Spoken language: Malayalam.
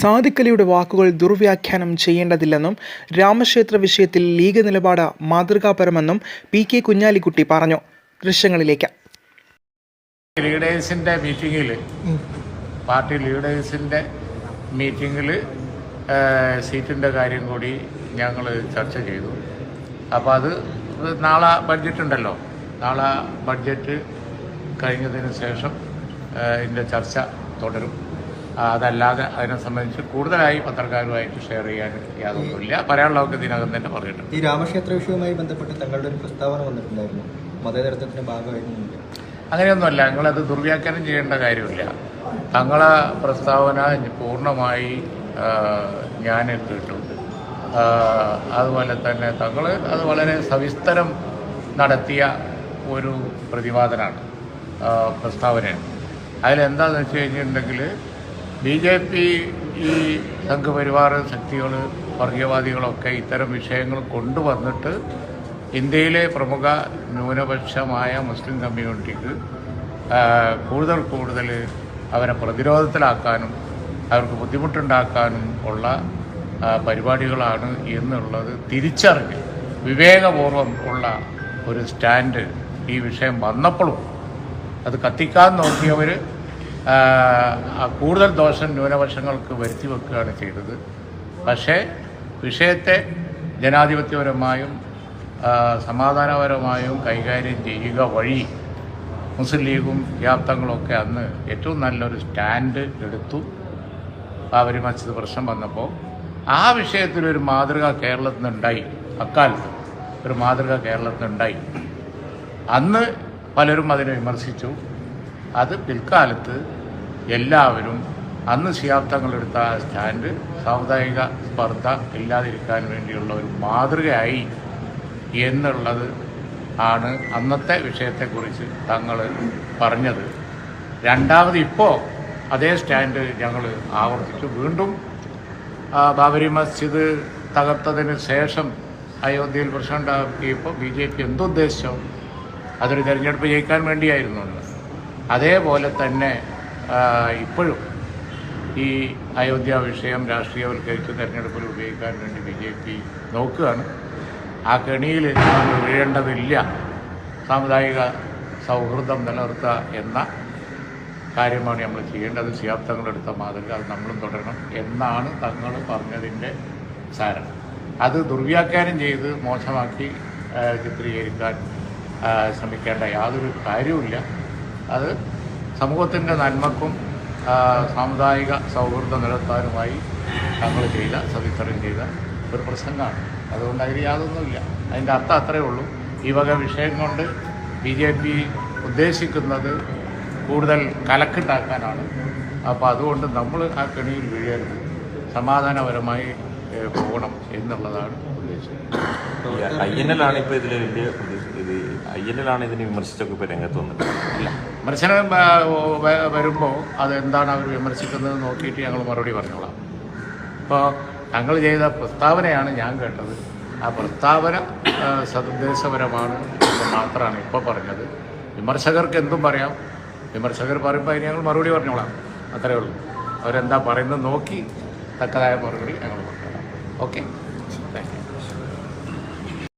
സാദിഖലിയുടെ വാക്കുകൾ ദുർവ്യാഖ്യാനം ചെയ്യേണ്ടതില്ലെന്നും രാമക്ഷേത്ര വിഷയത്തിൽ ലീഗ് നിലപാട് മാതൃകാപരമെന്നും പി കെ കുഞ്ഞാലിക്കുട്ടി പറഞ്ഞു. ദൃശ്യങ്ങളിലേക്ക്. ലീഡേഴ്സിന്റെ മീറ്റിങ്ങിൽ പാർട്ടി ലീഡേഴ്സിന്റെ മീറ്റിങ്ങിൽ സീറ്റിന്റെ കാര്യം കൂടി ഞങ്ങൾ ചർച്ച ചെയ്തു. അപ്പോൾ അത് നാളെ ബഡ്ജറ്റ് ഉണ്ടല്ലോ. നാളെ ബഡ്ജറ്റ് കഴിഞ്ഞതിന് ശേഷം ഇതിന്റെ ചർച്ച തുടരും. അതല്ലാതെ അതിനെ സംബന്ധിച്ച് കൂടുതലായി പത്രക്കാരുമായിട്ട് ഷെയർ ചെയ്യാൻ യാതൊന്നുമില്ല. പറയാനുള്ളതൊക്കെ ഇതിനകം തന്നെ പറഞ്ഞിട്ടുണ്ട്. ഈ രാമക്ഷേത്ര വിഷയവുമായി ബന്ധപ്പെട്ട് തങ്ങളുടെ ഒരു പ്രസ്താവന വന്നിട്ടുണ്ടായിരുന്നു. മതേതരത്വത്തിന്റെ ഭാഗമായിരുന്നു അങ്ങനെയൊന്നുമല്ല ഞങ്ങളത് ദുർവ്യാഖ്യാനം ചെയ്യേണ്ട കാര്യമില്ല. തങ്ങളെ പ്രസ്താവന പൂർണമായി ഞാൻ ആ, അതുപോലെ തന്നെ തങ്ങൾ അത് വളരെ സവിസ്തരം നടത്തിയ ഒരു പ്രതിപാദനമാണ് പ്രസ്താവനയാണ്. അതിലെന്താണെന്ന് വെച്ച് കഴിഞ്ഞിട്ടുണ്ടെങ്കിൽ ബി ജെ പി ഈ സംഘപരിവാർ ശക്തികൾ വർഗീയവാദികളൊക്കെ ഇത്തരം വിഷയങ്ങൾ കൊണ്ടുവന്നിട്ട് ഇന്ത്യയിലെ പ്രമുഖ ന്യൂനപക്ഷമായ മുസ്ലിം കമ്മ്യൂണിറ്റിക്ക് കൂടുതൽ കൂടുതൽ അവരെ പ്രതിരോധത്തിലാക്കാനും അവർക്ക് ബുദ്ധിമുട്ടുണ്ടാക്കാനും ഉള്ള പരിപാടികളാണ് എന്നുള്ളത് തിരിച്ചറിഞ്ഞ് വിവേകപൂർവം ഉള്ള ഒരു സ്റ്റാൻഡ് ഈ വിഷയം വന്നപ്പോഴും അത് കത്തിക്കാൻ നോക്കിയവർ കൂടുതൽ ദോഷം ന്യൂനപക്ഷങ്ങൾക്ക് വരുത്തി വെക്കുകയാണ് ചെയ്തത്. പക്ഷേ വിഷയത്തെ ജനാധിപത്യപരമായും സമാധാനപരമായും കൈകാര്യം ചെയ്യുക വഴി മുസ്ലിം ലീഗും വ്യാപ്തങ്ങളൊക്കെ അന്ന് ഏറ്റവും നല്ലൊരു സ്റ്റാൻഡ് എടുത്തു. ബാബരി മസ്ജിദ് പ്രശ്നം വന്നപ്പോൾ ആ വിഷയത്തിലൊരു മാതൃക കേരളത്തിൽ നിന്നുണ്ടായി. അക്കാലത്ത് ഒരു മാതൃക കേരളത്തിൽ നിന്നുണ്ടായി. അന്ന് പലരും അതിനെ വിമർശിച്ചു. അത് പിൽക്കാലത്ത് എല്ലാവരും അന്ന് ശിയാബ്ദങ്ങളെടുത്ത ആ സ്റ്റാൻഡ് സാമുദായിക സ്പർദ്ധ ഇല്ലാതിരിക്കാൻ വേണ്ടിയുള്ള ഒരു മാതൃകയായി എന്നുള്ളത് ആണ് അന്നത്തെ വിഷയത്തെക്കുറിച്ച് തങ്ങൾ പറഞ്ഞത്. രണ്ടാമത് ഇപ്പോൾ അതേ സ്റ്റാൻഡ് ഞങ്ങൾ ആവർത്തിച്ചു. വീണ്ടും ബാബരി മസ്ജിദ് തകർത്തതിന് ശേഷം അയോധ്യയിൽ പ്രശ്നം ഉണ്ടാക്കിയപ്പോൾ ബി ജെ പി എന്തുദ്ദേശിച്ചോ അതൊരു തെരഞ്ഞെടുപ്പ് ജയിക്കാൻ വേണ്ടിയായിരുന്നു അതേപോലെ തന്നെ ഇപ്പോഴും ഈ അയോധ്യ വിഷയം രാഷ്ട്രീയവൽക്കരിച്ച് തെരഞ്ഞെടുപ്പിൽ ഉപയോഗിക്കാൻ വേണ്ടി ബി ജെ പി നോക്കുകയാണ്. ആ കെണിയിൽ വീഴേണ്ടതില്ല സാമുദായിക സൗഹൃദം നിലനിർത്തുക എന്ന കാര്യമാണ് നമ്മൾ ചെയ്യേണ്ടത്. സിയാർത്ഥങ്ങളെടുത്ത മാതൃക അത് നമ്മളും തുടരണം എന്നാണ് തങ്ങൾ പറഞ്ഞതിന്റെ സാരം. അത് ദുർവ്യാഖ്യാനം ചെയ്ത് മോശമാക്കി ചിത്രീകരിക്കാൻ ശ്രമിക്കേണ്ട യാതൊരു കാര്യവുമില്ല. അത് സമൂഹത്തിന്റെ നന്മക്കും സാമുദായിക സൗഹൃദം നിലനിർത്താനുമായി ഞങ്ങൾ ചെയ്ത സവിത്തരം ചെയ്ത ഒരു പ്രസംഗമാണ്. അതുകൊണ്ട് അതിൽ യാതൊന്നുമില്ല. അതിന്റെ അർത്ഥം അത്രയേ ഉള്ളൂ. ഈ വക വിഷയം കൊണ്ട് ബി ജെ പി ഉദ്ദേശിക്കുന്നത് കൂടുതൽ കലക്കുണ്ടാക്കാനാണ് അപ്പോൾ അതുകൊണ്ട് നമ്മൾ ആ കെണിയിൽ വീഴരുത്. സമാധാനപരമായി പോകണം എന്നുള്ളതാണ് ഐ എൻ എൽ ആണ് ഇപ്പൊ ഇതിൽ വലിയ ഇത് ഐ എൻ എൽ ആണ് ഇതിനെ വിമർശിച്ചൊക്കെ ഇപ്പൊ രംഗത്ത് വിമർശനം വരുമ്പോൾ അതെന്താണ് അവർ വിമർശിക്കുന്നത് നോക്കിയിട്ട് ഞങ്ങൾ മറുപടി പറഞ്ഞോളാം. ഇപ്പോൾ ഞങ്ങൾ ചെയ്ത പ്രസ്താവനയാണ് ഞാൻ കേട്ടത്. ആ പ്രസ്താവന സതുദ്ദേശപരമാണ് എന്ന് മാത്രമാണ് ഇപ്പോൾ പറഞ്ഞത്. വിമർശകർക്ക് എന്തും പറയാം. വിമർശകർ പറയുമ്പോൾ അതിന് ഞങ്ങൾ മറുപടി പറഞ്ഞോളാം. അത്രയേ ഉള്ളൂ. അവരെന്താ പറയുന്നത് നോക്കി തക്കതായ മറുപടി ഞങ്ങൾ പറഞ്ഞോളാം. ഓക്കെ?